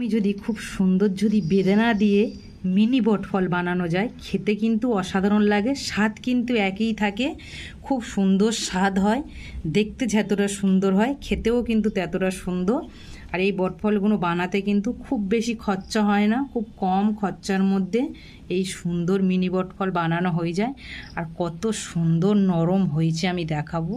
আমি যদি খুব সুন্দর যদি বেদনা দিয়ে মিনি বটফল বানানো যায়, খেতে কিন্তু অসাধারণ লাগে, স্বাদ কিন্তু একই থাকে, খুব সুন্দর স্বাদ হয়, দেখতে যতটা সুন্দর হয়, খেতেও কিন্তু ততটা সুন্দর। আর এই বটফলগুলো বানাতে কিন্তু খুব বেশি খরচা হয় না, খুব কম খরচার মধ্যে এই সুন্দর মিনি বটফল বানানো হয়ে যায়। আর কত সুন্দর নরম হয়েছে আমি দেখাবো।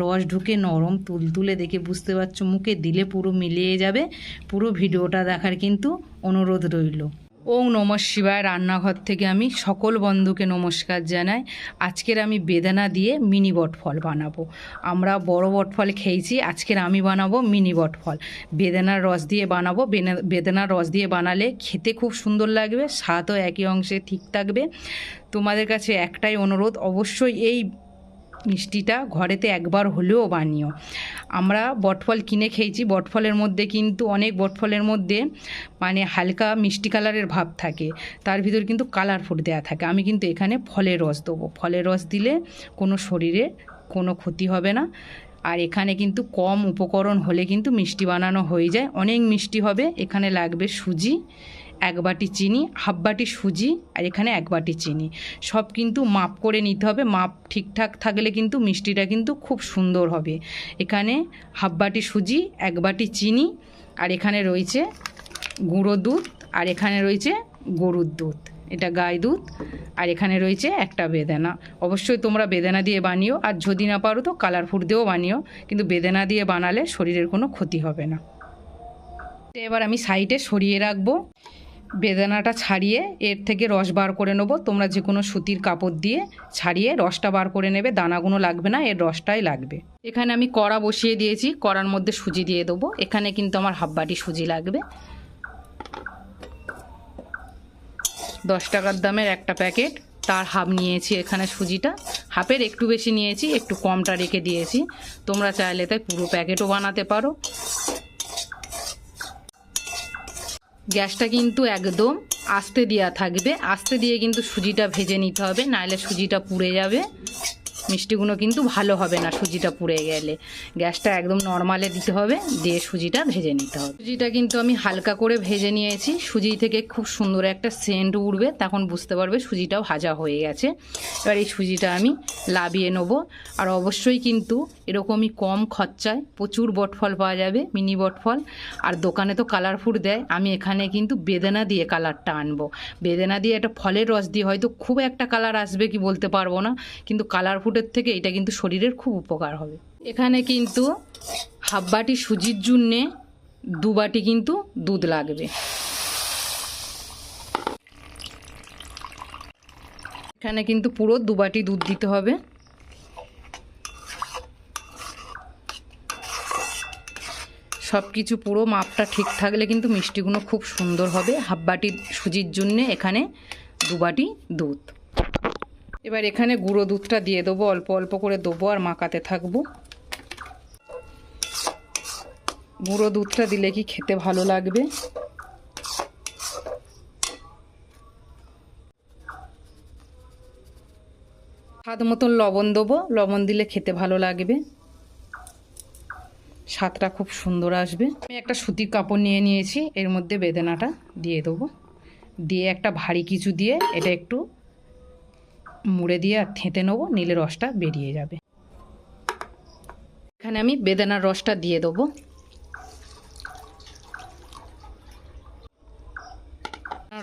রস ঢুকে নরম তুলতুলে দেখে বুঝতে পারছ, মুখে দিলে পুরো মিলিয়ে যাবে। পুরো ভিডিওটা দেখার কিন্তু অনুরোধ রইল। ওং নম শিবায় রান্নাঘর থেকে আমি সকল বন্ধুকে নমস্কার জানাই। আজকের আমি বেদানা দিয়ে মিনি বটফল বানাবো। আমরা বড় বটফল খেয়েছি, আজকের আমি বানাবো মিনি বটফল। বেদানার রস দিয়ে বানাবো। বেনা- বেদানার রস দিয়ে বানালে খেতে খুব সুন্দর লাগবে, স্বাদও একই অংশে ঠিক থাকবে। তোমাদের কাছে একটাই অনুরোধ, অবশ্যই এই মিষ্টিটা ঘরেতে একবার হলেও বানিও। আমরা বটফল কিনে খেয়েছি। বটফলের মধ্যে কিন্তু অনেক বটফলের মধ্যে মানে হালকা মিষ্টি কালারের ভাব থাকে। তার ভিতর কিন্তু কালার ফুড দেওয়া থাকে। আমি কিন্তু এখানে ফলের রস দেবো। ফলের রস দিলে কোনো শরীরে কোনো ক্ষতি হবে না। আর এখানে কিন্তু কম উপকরণ হলে কিন্তু মিষ্টি বানানো হয়ে যায়। অনেক মিষ্টি হবে। এখানে লাগবে সুজি। এক বাটি চিনি, হাফ বাটি সুজি আর এখানে এক বাটি চিনি। সব কিন্তু মাপ করে নিতে হবে। মাপ ঠিকঠাক থাকলে কিন্তু মিষ্টিটা কিন্তু খুব সুন্দর হবে। এখানে হাফ বাটি সুজি, এক বাটি চিনি আর এখানে রয়েছে গুঁড়ো দুধ আর এখানে রয়েছে গরুর দুধ। এটা গাই দুধ আর এখানে রয়েছে একটা বেদানা। অবশ্যই তোমরা বেদানা দিয়ে বানিও আর যদি না পারো তো কালার ফুড দিয়েও বানিও, কিন্তু বেদানা দিয়ে বানালে শরীরের কোনো ক্ষতি হবে না। এবার আমি সাইডে সরিয়ে রাখব। বেদানাটা ছাড়িয়ে এর থেকে রস বার করে নেব। তোমরা যে কোনো সুতির কাপড় দিয়ে ছাড়িয়ে রসটা বার করে নেবে দানাগুলো লাগবে না, এর রসটাই লাগবে। এখানে আমি কড়া বসিয়ে দিয়েছি, কড়ার মধ্যে সুজি দিয়ে দেবো। এখানে কিন্তু আমার হাফ বাটি সুজি লাগবে। দশ টাকার দামের একটা প্যাকেট, তার হাফ নিয়েছি এখানে সুজিটা। হাফের একটু বেশি নিয়েছি, একটু কমটা রেখে দিয়েছি। তোমরা চাইলে তাই পুরো প্যাকেটও বানাতে পারো। গ্যাসটা কিন্তু একদম আস্তে দেওয়া থাকবে। আস্তে দিয়ে কিন্তু সুজিটা ভেজে নিতে হবে নাহলে সুজিটা পুড়ে যাবে। মিষ্টিগুলো কিন্তু ভালো হবে না সুজিটা পুড়ে গেলে। গ্যাসটা একদম নর্মালে দিতে হবে, দিয়ে সুজিটা ভেজে নিতে হবে। সুজিটা কিন্তু আমি হালকা করে ভেজে নিয়েছি। সুজি থেকে খুব সুন্দর একটা সেন্ট উঠবে তখন বুঝতে পারবে সুজিটাও ভাজা হয়ে গেছে। এবার এই সুজিটা আমি লাবিয়ে নেব। আর অবশ্যই কিন্তু এরকমই কম খরচায় প্রচুর বটফল পাওয়া যাবে, মিনি বটফল। আর দোকানে তো কালার ফুড দেয়, আমি এখানে কিন্তু বেদানা দিয়ে কালারটা আনব। বেদানা দিয়ে একটা ফলের রস দিয়ে হয়তো খুব একটা কালার আসবে কি বলতে পারব না, কিন্তু কালার ফুডের থেকে এটা কিন্তু শরীরের খুব উপকার হবে। এখানে কিন্তু হাফ বাটি সুজির জন্যে দু বাটি কিন্তু দুধ লাগবে। এখানে কিন্তু পুরো দু বাটি দুধ দিতে হবে। সব কিছু পুরো মাপটা ঠিক থাকলে কিন্তু মিষ্টিগুলো খুব সুন্দর হবে। হাফ বাটি সুজির জন্যে এখানে দু বাটি দুধ। এবার এখানে গুঁড়ো দুধটা দিয়ে দেবো, অল্প অল্প করে দেবো আর মাখাতে থাকব। গুঁড়ো দুধটা দিলে কি খেতে ভালো লাগবে? স্বাদ মতন লবণ দেবো, লবণ দিলে খেতে ভালো লাগবে। স্বাদটা খুব সুন্দর আসবে। আমি একটা সুতির কাপড় নিয়ে নিয়েছি, এর মধ্যে বেদানাটা দিয়ে দেবো। দিয়ে একটা ভারী কিছু দিয়ে এটা একটু মুড়ে দিয়ে আর থেঁতে নেব নিলে রসটা বেরিয়ে যাবে। এখানে আমি বেদানার রসটা দিয়ে দেবো।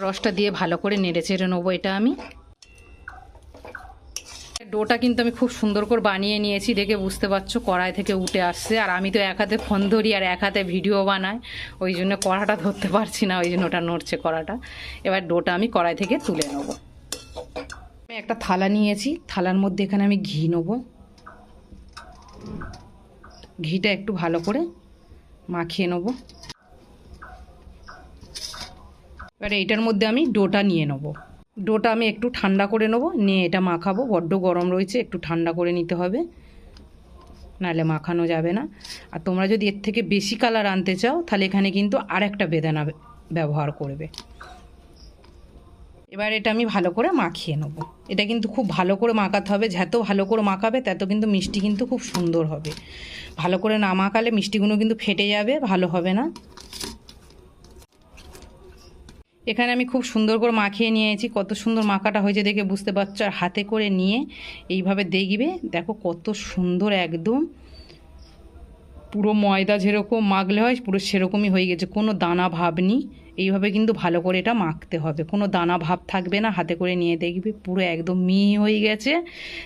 রসটা দিয়ে ভালো করে নেড়ে চেড়ে নেব এটা আমি। ডোটা কিন্তু আমি খুব সুন্দর করে বানিয়ে নিয়েছি, দেখে বুঝতে পারছ, কড়াই থেকে উঠে আসছে। আর আমি তো এক হাতে ফোন ধরি আর এক হাতে ভিডিও বানাই, ওই জন্য কড়াটা ধরতে পারছি না, ওই জন্য ওটা নড়ছে কড়াটা। এবার ডোটা আমি কড়াই থেকে তুলে নেব। আমি একটা থালা নিয়েছি। থালার মধ্যে এখানে আমি ঘি নেব। ঘিটা একটু ভালো করে মাখিয়ে নেব। এবার এইটার মধ্যে আমি ডোটা নিয়ে নেব। ডোটা আমি একটু ঠান্ডা করে নেব। নিয়ে এটা মাখাবো। বড্ড গরম রয়েছে, একটু ঠান্ডা করে নিতে হবে। নাহলে মাখানো যাবে না। আর তোমরা যদি এর থেকে বেশি কালার আনতে চাও, তাহলে এখানে কিন্তু আর একটা বেদানা ব্যবহার করবে। এবার এটা আমি ভালো করে মাখিয়ে নেব। এটা কিন্তু খুব ভালো করে মাখাতে হবে। যত ভালো করে মাখাবে, তত কিন্তু মিষ্টি কিন্তু খুব সুন্দর হবে। ভালো করে না মাখালে মিষ্টিগুলো কিন্তু ফেটে যাবে, ভালো হবে না। এখানে আমি খুব সুন্দর করে মাখিয়ে নিয়েছি। কত সুন্দর মাখাটা হয়েছে দেখে বুঝতে পারছ? আর হাতে করে নিয়ে এইভাবে দেখবে, দেখো কত সুন্দর একদম পুরো ময়দা যেরকম মাখলে হয়, পুরো সেরকমই হয়ে গেছে। কোনো দানা ভাব নেই। এইভাবে কিন্তু ভালো করে এটা মাখতে হবে। কোনো দানা ভাব থাকবে না, হাতে করে নিয়ে দেখবে পুরো একদম মিহি হয়ে গেছে।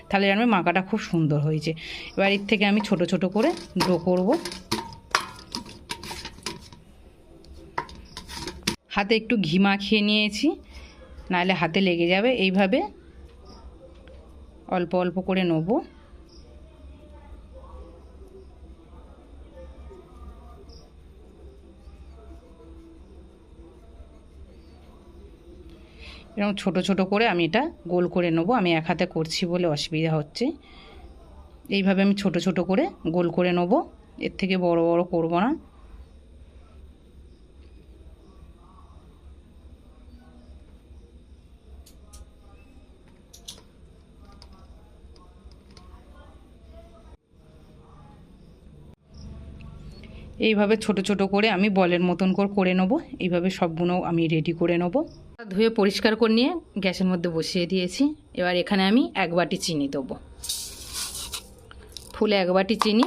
তাহলে জানবে মাখাটা খুব সুন্দর হয়েছে। এবার এর থেকে আমি ছোট ছোট করে ডো করব। হাতে একটু ঘি মাখিয়ে নিয়েছি, নাহলে হাতে লেগে যাবে। এইভাবে অল্প অল্প করে নেব। এরকম ছোট ছোট করে আমি এটা গোল করে নেব। আমি এক হাতে করছি বলে অসুবিধা হচ্ছে। এইভাবে আমি ছোট ছোট করে গোল করে নেব। এর থেকে বড় বড় করব না। এইভাবে ছোট ছোট করে আমি বলের মতন করে করে নেব। এইভাবে সবগুলো আমি রেডি করে নেব। ধুয়ে পরিষ্কার করে নিয়ে গ্যাসের মধ্যে বসিয়ে দিয়েছি। এবার এখানে আমি এক বাটি চিনি দেবো। ফুলে এক বাটি চিনি।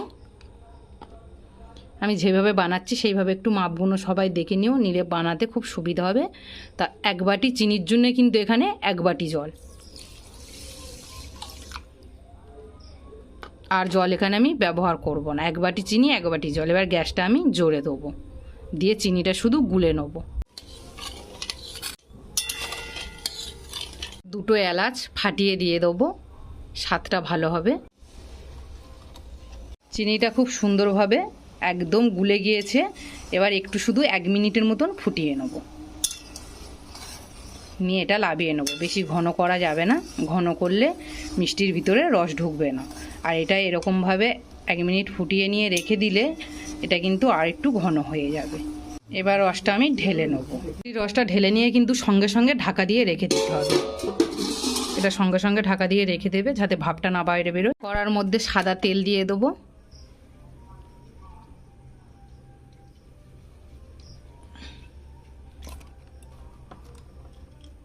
আমি যেভাবে বানাচ্ছি সেইভাবে একটু মাপগুলো সবাই দেখে নিও, নিলে বানাতে খুব সুবিধা হবে। তা এক বাটি চিনির জন্য কিন্তু এখানে এক বাটি জল। আর জল এখানে আমি ব্যবহার করব না। এক বাটি চিনি, এক বাটি জল। এবার গ্যাসটা আমি জোরে দেবো। দিয়ে চিনিটা শুধু গুলে নেব। দুটো এলাচ ফাটিয়ে দিয়ে দেবো। স্বাদটা ভালো হবে। চিনিটা খুব সুন্দরভাবে একদম গুলে গিয়েছে। এবার একটু শুধু এক মিনিটের মতন ফুটিয়ে নেব। নিয়ে এটা লাভিয়ে নেব। বেশি ঘন করা যাবে না, ঘন করলে মিষ্টির ভিতরে রস ঢুকবে না। আর এটা এরকমভাবে এক মিনিট ফুটিয়ে নিয়ে রেখে দিলে এটা কিন্তু আর একটু ঘন হয়ে যাবে। এবার রসটা আমি ঢেলে নেব। রসটা ঢেলে নিয়ে কিন্তু সঙ্গে সঙ্গে ঢাকা দিয়ে রেখে দিতে হবে। এটা সঙ্গে সঙ্গে ঢাকা দিয়ে রেখে দেবে যাতে ভাপটা না বাইরে বেরোয়। কড়ার মধ্যে সাদা তেল দিয়ে দেবো।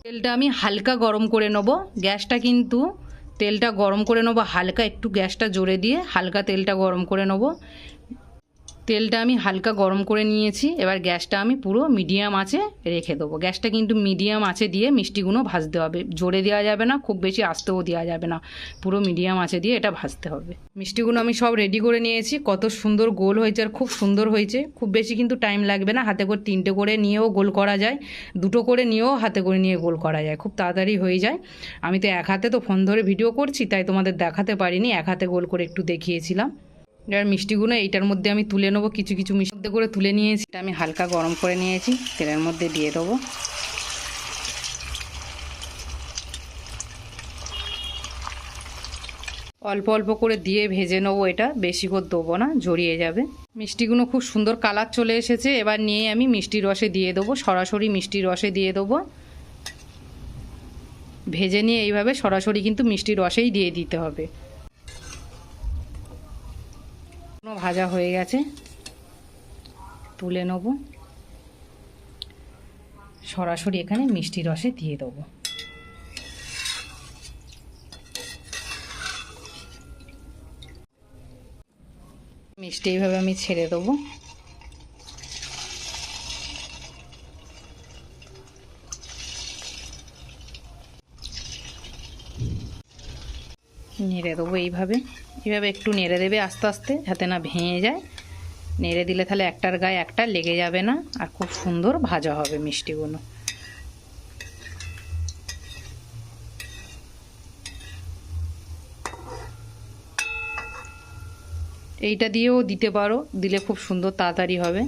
তেলটা আমি হালকা গরম করে নেব। গ্যাসটা কিন্তু তেলটা গরম করে নেব, হালকা একটু গ্যাসটা জোরে দিয়ে হালকা তেলটা গরম করে নেব। তেলটা আমি হালকা গরম করে নিয়েছি, এবার গ্যাসটা আমি পুরো মিডিয়াম আঁচে রেখে দেবো। গ্যাসটা কিন্তু মিডিয়াম আঁচে দিয়ে মিষ্টিগুলো ভাজতে হবে। জোরে দেওয়া যাবে না, খুব বেশি আস্তেও দেওয়া যাবে না। পুরো মিডিয়াম আঁচে দিয়ে এটা ভাজতে হবে। মিষ্টিগুলো আমি সব রেডি করে নিয়েছি। কত সুন্দর গোল হয়েছে আর খুব সুন্দর হয়েছে। খুব বেশি কিন্তু টাইম লাগবে না, হাতে করে তিনটে করে নিয়েও গোল করা যায়। দুটো করে নিয়েও হাতে করে নিয়ে গোল করা যায়। খুব তাড়াতাড়ি হয়ে যায়। আমি তো এক হাতে তো ফোন ধরে ভিডিও করছি, তাই তোমাদের দেখাতে পারিনি। এক হাতে গোল করে একটু দেখিয়েছিলাম। এবার মিষ্টিগুলো এইটার মধ্যে আমি তুলে নেব, কিছু কিছু মিষ্টি করে তুলে নিয়েছি। এটা আমি হালকা গরম করে নিয়েছি, তেলের মধ্যে দিয়ে দেবো। অল্প অল্প করে দিয়ে ভেজে নেব এটা, বেশি করে দেবো না জড়িয়ে যাবে। মিষ্টিগুলো খুব সুন্দর কালার চলে এসেছে, এবার নিয়ে আমি মিষ্টির রসে দিয়ে দেবো, সরাসরি মিষ্টির রসে দিয়ে দেবো। ভেজে নিয়ে এইভাবে সরাসরি কিন্তু মিষ্টির রসেই দিয়ে দিতে হবে। ভাজা হয়ে গেছে। তুলে নেব। সরাসরি এখানে মিষ্টি রসে দিয়ে দেবো। মিষ্টি এইভাবে আমি ছেড়ে দেবো। নেড়ে দেবো এইভাবে। এইভাবে একটু নেড়ে দেবে আস্তে আস্তে, যাতে না ভেঙে যায়। নেড়ে দিলে তাহলে একটার গায়ে একটা লেগে যাবে না, আর খুব সুন্দর ভাজা হবে মিষ্টিগুলো। এইটা দিয়েও দিতে পারো, দিলে খুব সুন্দর তাড়াতাড়ি হবে।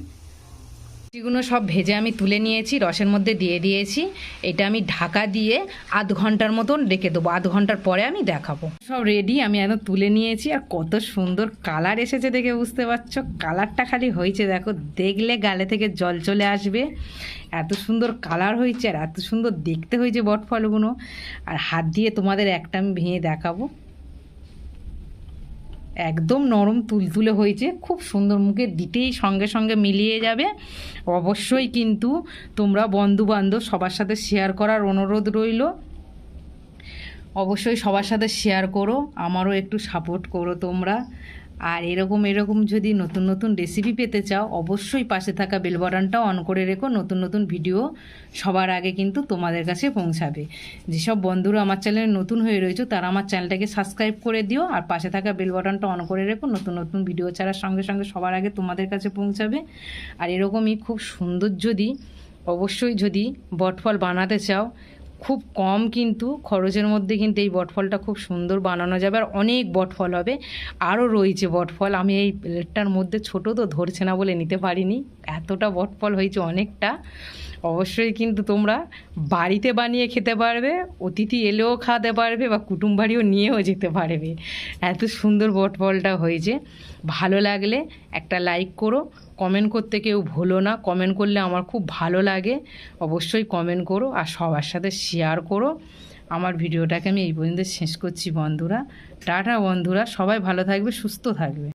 মিষ্টিগুলো সব ভেজে আমি তুলে নিয়েছি, রসের মধ্যে দিয়ে দিয়েছি। এটা আমি ঢাকা দিয়ে আধ ঘণ্টার মতন রেখে দেবো। আধ ঘণ্টার পরে আমি দেখাবো। সব রেডি আমি একদম তুলে নিয়েছি আর কত সুন্দর কালার এসেছে দেখে বুঝতে পারছ? কালারটা খালি হয়েছে, দেখো, দেখলে গালে থেকে জল চলে আসবে। এত সুন্দর কালার হয়েছে আর এত সুন্দর দেখতে হয়েছে বটফলগুলো। আর হাত দিয়ে তোমাদের একটা আমি ভেঙে দেখাবো। একদম নরম তুলতুলে হয়েছে। খুব সুন্দর মুখে দিতেই সঙ্গে সঙ্গে মিলিয়ে যাবে। অবশ্যই কিন্তু তোমরা বন্ধু বান্ধব সবার সাথে শেয়ার করার অনুরোধ রইল। অবশ্যই সবার সাথে শেয়ার করো, আমারও একটু সাপোর্ট করো তোমরা। আর এরকম এরকম যদি নতুন নতুন রেসিপি পেতে চাও, অবশ্যই পাশে থাকা বেল বাটনটা অন করে রেখো। নতুন নতুন ভিডিও সবার আগে কিন্তু তোমাদের কাছে পৌঁছাবে। যেসব বন্ধুরা আমার চ্যানেলে নতুন হয়ে রয়েছে, তারা আমার চ্যানেলটাকে সাবস্ক্রাইব করে দিও আর পাশে থাকা বেল বাটনটা অন করে রেখো। নতুন নতুন ভিডিও ছাড়ার সঙ্গে সঙ্গে সবার আগে তোমাদের কাছে পৌঁছাবে। আর এরকমই খুব সুন্দর যদি, অবশ্যই যদি বটফল বানাতে চাও খুব কম কিন্তু খরচের মধ্যে কিন্তু এই বটফলটা খুব সুন্দর বানানো যাবে আর অনেক বটফল হবে। আরও রয়েছে বটফল। আমি এই প্লেটটার মধ্যে ছোট তো ধরছে না বলে নিতে পারিনি। এতটা বটফল হয়েছে অনেকটা। অবশ্যই কিন্তু তোমরা বাড়িতে বানিয়ে খেতে পারবে, অতিথি এলেও খাওয়াতে পারবে বা কুটুম বাড়িও নিয়েও যেতে পারবে। এত সুন্দর বটফলটা হয়েছে। ভালো লাগলে একটা লাইক করো। কমেন্ট করতে কেউ ভুলো না। কমেন্ট করলে আমার খুব ভালো লাগে। অবশ্যই কমেন্ট করো আর সবার সাথে শেয়ার করো। আমার ভিডিওটাকে আমি এই পর্যন্ত শেষ করছি বন্ধুরা। টাটা বন্ধুরা। সবাই ভালো থাকবে, সুস্থ থাকবে।